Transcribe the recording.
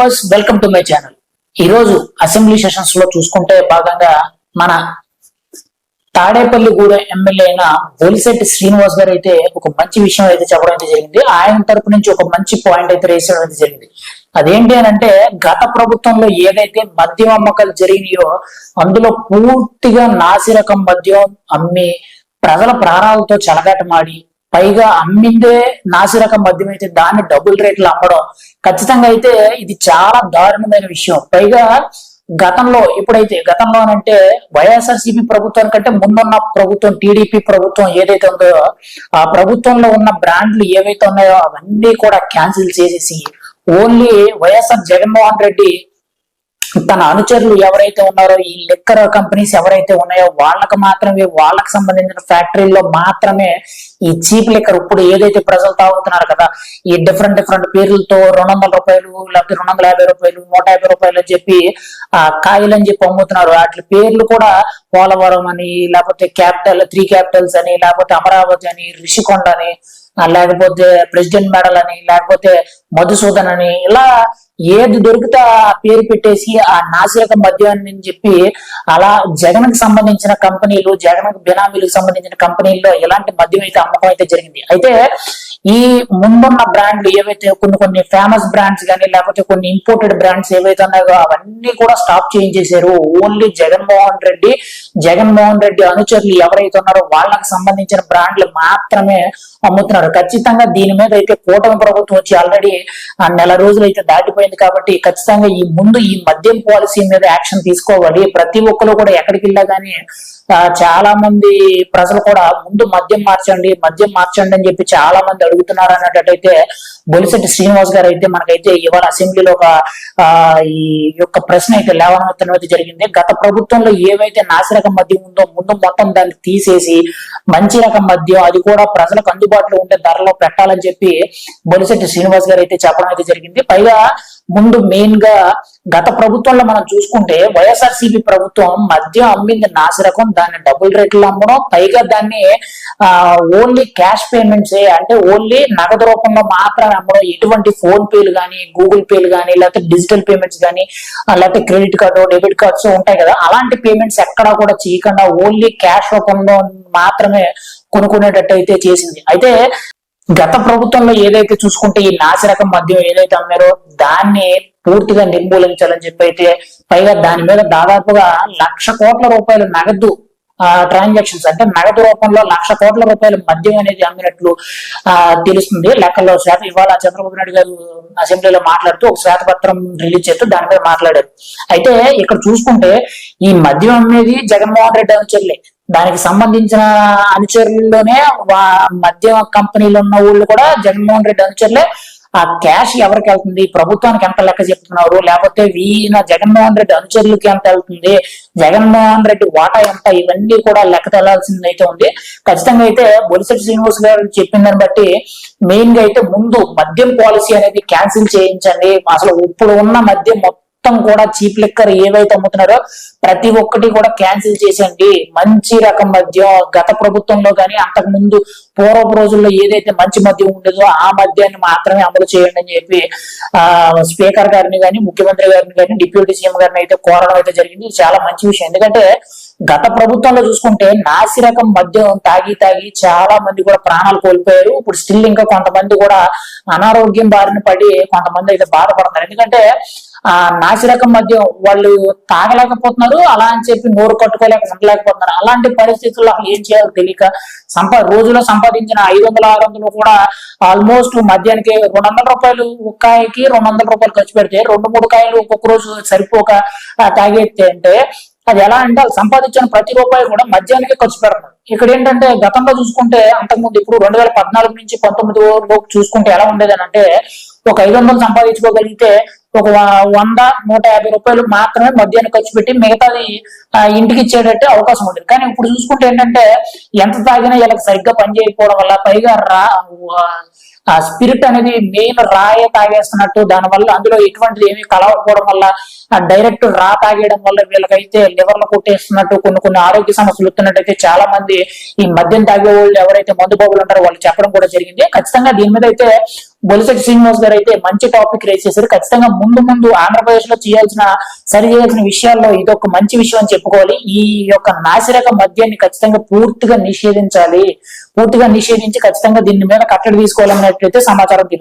Viewers welcome to my channel ఈ రోజు assembly సెషన్స్లో చూసుకుంటే భాగంగా మన తాడేపల్లిగూడెం ఎమ్మెల్యే అయిన బోలిశెట్టి శ్రీనివాస్ గారు అయితే ఒక మంచి విషయం అయితే చెప్పడం అయితే జరిగింది. ఆయన తరపు నుంచి ఒక మంచి పాయింట్ అయితే రేసడం అయితే జరిగింది. అదేంటి అని అంటే గత ప్రభుత్వంలో ఏదైతే మద్యం అమ్మకాలు జరిగినాయో అందులో పూర్తిగా నాసిరకం మద్యం అమ్మి ప్రజల ప్రాణాలతో చెలగాటమాడి పైగా అమ్మిందే నాసిరకం మద్యం అయితే దాన్ని డబుల్ రేట్లు అమ్మడం. ఖచ్చితంగా అయితే ఇది చాలా దారుణమైన విషయం. పైగా గతంలో ఇప్పుడైతే గతంలోనంటే వైఎస్ఆర్సీపీ ప్రభుత్వం కంటే ముందున్న ప్రభుత్వం టీడీపీ ప్రభుత్వం ఏదైతే ఉందో ఆ ప్రభుత్వంలో ఉన్న బ్రాండ్లు ఏవైతే ఉన్నాయో అవన్నీ కూడా క్యాన్సిల్ చేసేసి ఓన్లీ వైఎస్ఆర్ జగన్మోహన్ రెడ్డి తన అనుచరులు ఎవరైతే ఉన్నారో ఈ లిక్కర్ కంపెనీస్ ఎవరైతే ఉన్నాయో వాళ్ళకి మాత్రమే వాళ్ళకి సంబంధించిన ఫ్యాక్టరీల్లో మాత్రమే ఈ చీప్ లిక్కర్ ఇప్పుడు ఏదైతే ప్రజలు తాగుతున్నారు కదా ఈ డిఫరెంట్ డిఫరెంట్ పేర్లతో రెండు వందల రూపాయలు లేకపోతే రెండు వందల యాభై రూపాయలు నూట యాభై రూపాయలు అని చెప్పి ఆ కాయలు అని చెప్పి అమ్ముతున్నారు. వాటి పేర్లు కూడా పోలవరం అని లేకపోతే క్యాపిటల్ త్రీ క్యాపిటల్స్ అని లేకపోతే అమరావతి అని రిషికొండ అని లేకపోతే ప్రెసిడెంట్ మెడల్ అని లేకపోతే మధుసూదన్ అని ఇలా ఏది దొరికితే ఆ పేరు పెట్టేసి ఆ నాసిరక మద్యాన్ని అని చెప్పి అలా జగన్కి సంబంధించిన కంపెనీలు జగన్ బినామీలకు సంబంధించిన కంపెనీల్లో ఇలాంటి మద్యం అయితే అమ్మకం అయితే జరిగింది. అయితే ఈ ముందున్న బ్రాండ్లు ఏవైతే కొన్ని కొన్ని ఫేమస్ బ్రాండ్స్ కానీ లేకపోతే కొన్ని ఇంపోర్టెడ్ బ్రాండ్స్ ఏవైతే ఉన్నాయో అవన్నీ కూడా స్టాప్ చేయించేశారు. ఓన్లీ జగన్మోహన్ రెడ్డి జగన్మోహన్ రెడ్డి అనుచరులు ఎవరైతే ఉన్నారో వాళ్ళకి సంబంధించిన బ్రాండ్లు మాత్రమే అమ్ముతున్నారు. ఖచ్చితంగా దీని మీద అయితే కూటమి ప్రభుత్వం వచ్చి ఆల్రెడీ నెల రోజులు అయితే దాటిపోయింది కాబట్టి ఖచ్చితంగా ఈ ముందు ఈ మద్యం పాలసీ మీద యాక్షన్ తీసుకోవాలి. ప్రతి ఒక్కరు కూడా ఎక్కడికి వెళ్ళా కానీ చాలా మంది ప్రజలు కూడా ముందు మద్యం మార్చండి మద్యం మార్చండి అని చెప్పి చాలా మంది అడుగుతున్నారు అన్నట్టయితే బొలిశెట్టి శ్రీనివాస్ గారు అయితే మనకైతే ఇవాళ అసెంబ్లీలో ఒక ఆ, ఈ యొక్క ప్రశ్న అయితే లేవనెత్తడం అయితే జరిగింది. గత ప్రభుత్వంలో ఏవైతే నాసిరకం మద్యం ఉందో ముందు మొత్తం దాన్ని తీసేసి మంచి రకం మద్యం అది కూడా ప్రజలకు అందుబాటులో ఉండే ధరలో పెట్టాలని చెప్పి బొలిశెట్టి శ్రీనివాస్ గారు అయితే చెప్పడం అయితే జరిగింది. పైగా ముందు మెయిన్గా గత ప్రభుత్వంలో మనం చూసుకుంటే వైఎస్ఆర్సీపీ ప్రభుత్వం మద్యం అమ్మింది నాసిరకం దాన్ని డబుల్ రేట్లు అమ్మడం పైగా దాన్ని ఆ ఓన్లీ క్యాష్ పేమెంట్స్ అంటే ఓన్లీ నగదు రూపంలో మాత్రమే అమ్మడం ఎటువంటి ఫోన్ పేలు కానీ గూగుల్ పేలు కానీ లేకపోతే డిజిటల్ పేమెంట్స్ కానీ లేకపోతే క్రెడిట్ కార్డు డెబిట్ కార్డ్స్ ఉంటాయి కదా అలాంటి పేమెంట్స్ ఎక్కడా కూడా చేయకుండా ఓన్లీ క్యాష్ రూపంలో మాత్రమే కొనుక్కునేటట్టు అయితే చేసింది. అయితే గత ప్రభుత్వంలో ఏదైతే చూసుకుంటే ఈ నాసిరకం మద్యం ఏదైతే అమ్మారో దాన్ని పూర్తిగా నిర్మూలించాలని చెప్పి అయితే పైగా దాని మీద దాదాపుగా లక్ష కోట్ల రూపాయలు నగదు ట్రాన్సాక్షన్స్ అంటే నగదు రూపంలో లక్ష కోట్ల రూపాయల మద్యం అనేది అమ్మినట్లు ఆ, తెలుస్తుంది. లెక్కల్లో శ్వేత ఇవాళ చంద్రబాబు నాయుడు గారు అసెంబ్లీలో మాట్లాడుతూ ఒక శ్వేతపత్రం రిలీజ్ చేస్తూ దాని మీద మాట్లాడారు. అయితే ఇక్కడ చూసుకుంటే ఈ మద్యం అమ్మేది జగన్మోహన్ రెడ్డి అని చెల్లి దానికి సంబంధించిన అనుచరుల్లోనే వా- మద్యం కంపెనీలు ఉన్న వాళ్ళు కూడా జగన్మోహన్ రెడ్డి అనుచరులే. ఆ క్యాష్ ఎవరికి వెళ్తుంది? ప్రభుత్వానికి ఎంత లెక్క చెప్తున్నారు? లేకపోతే వీణ జగన్మోహన్ రెడ్డి అనుచరులకి ఎంత వెళ్తుంది? జగన్మోహన్ రెడ్డి వాటా ఎంత? ఇవన్నీ కూడా లెక్క తెలాల్సింది అయితే ఉంది. ఖచ్చితంగా అయితే బొలిశెట్టి శ్రీనివాస్ గారు చెప్పిన దాన్ని బట్టి మెయిన్గా అయితే ముందు మద్యం పాలసీ అనేది క్యాన్సిల్ చేయించండి. అసలు ఇప్పుడు ఉన్న మద్యం మొత్తం మొత్తం కూడా చీప్ లిక్కర్ ఏవైతే అమ్ముతున్నారో ప్రతి ఒక్కటి కూడా క్యాన్సిల్ చేసేయండి. మంచి రకం మద్యం గత ప్రభుత్వంలో కానీ అంతకు ముందు పూర్వపు రోజుల్లో ఏదైతే మంచి మద్యం ఉండేదో ఆ మద్యాన్ని మాత్రమే అమలు చేయండి అని చెప్పి ఆ స్పీకర్ గారిని కానీ ముఖ్యమంత్రి గారిని కానీ డిప్యూటీ సీఎం గారిని అయితే కోరడం అయితే జరిగింది. చాలా మంచి విషయం. ఎందుకంటే గత ప్రభుత్వంలో చూసుకుంటే నాసి రకం మద్యం తాగి తాగి చాలా మంది కూడా ప్రాణాలు కోల్పోయారు. ఇప్పుడు స్టిల్ ఇంకా కొంతమంది కూడా అనారోగ్యం బారిన పడి కొంతమంది అయితే బాధపడుతున్నారు. ఎందుకంటే ఆ నాసిరకం మద్యం వాళ్ళు తాగలేకపోతున్నారు. అలా అని చెప్పి నోరు కట్టుకోలేక ఉండలేకపోతున్నారు. అలాంటి పరిస్థితుల్లో అసలు ఏం చేయాలో తెలియక సంపా రోజులో సంపాదించిన ఐదు వందల ఆరు వందలు కూడా ఆల్మోస్ట్ మద్యానికి రెండు వందల రూపాయలు ఒక కాయకి రెండు వందల రూపాయలు ఖర్చు పెడితే రెండు మూడు కాయలు ఒక్కొక్క రోజు సరిపోక తాగేస్తే అంటే అది ఎలా అంటే వాళ్ళు సంపాదించిన ప్రతి రూపాయి కూడా మద్యానికి ఖర్చు పెడతారు. ఇక్కడ ఏంటంటే గతంలో చూసుకుంటే అంతకుముందు ఇప్పుడు రెండు వేల పద్నాలుగు నుంచి పంతొమ్మిది చూసుకుంటే ఎలా ఉండేది అని అంటే ఒక ఐదు వందలు సంపాదించుకోగలిగితే ఒక వంద నూట యాభై రూపాయలు మాత్రమే మద్యాన్ని ఖర్చు పెట్టి మిగతాది ఇంటికి ఇచ్చేటట్టు అవకాశం ఉంటుంది. కానీ ఇప్పుడు చూసుకుంటే ఏంటంటే ఎంత తాగినా వీళ్ళకి సరిగ్గా పని చేయకపోవడం వల్ల పైగా రా ఆ స్పిరిట్ అనేది మెయిన్ రాయే తాగేస్తున్నట్టు దాని వల్ల అందులో ఎటువంటిది ఏమీ కలవకపోవడం వల్ల డైరెక్ట్ రా తాగేయడం వల్ల వీళ్ళకైతే లివర్లో కొట్టేస్తున్నట్టు కొన్ని కొన్ని ఆరోగ్య సమస్యలు వస్తున్నట్టయితే చాలా మంది మంది ఈ మద్యం తాగే వాళ్ళు ఎవరైతే మందు బాబులు ఉంటారో వాళ్ళు చెప్పడం కూడా జరిగింది. ఖచ్చితంగా దీని మీద అయితే బొలిశెట్టి శ్రీనివాస్ గారు అయితే మంచి టాపిక్ రేస్ చేశారు. ఖచ్చితంగా ముందు ముందు ఆంధ్రప్రదేశ్లో చేయాల్సిన సరి చేయాల్సిన విషయాల్లో ఇది ఒక మంచి విషయం అని చెప్పుకోవాలి. ఈ యొక్క నాసిరక మద్యాన్ని ఖచ్చితంగా పూర్తిగా నిషేధించాలి. పూర్తిగా నిషేధించి ఖచ్చితంగా దీని మీద కట్టడి తీసుకోవాలన్నట్లయితే సమాచారం తెలుస్తుంది.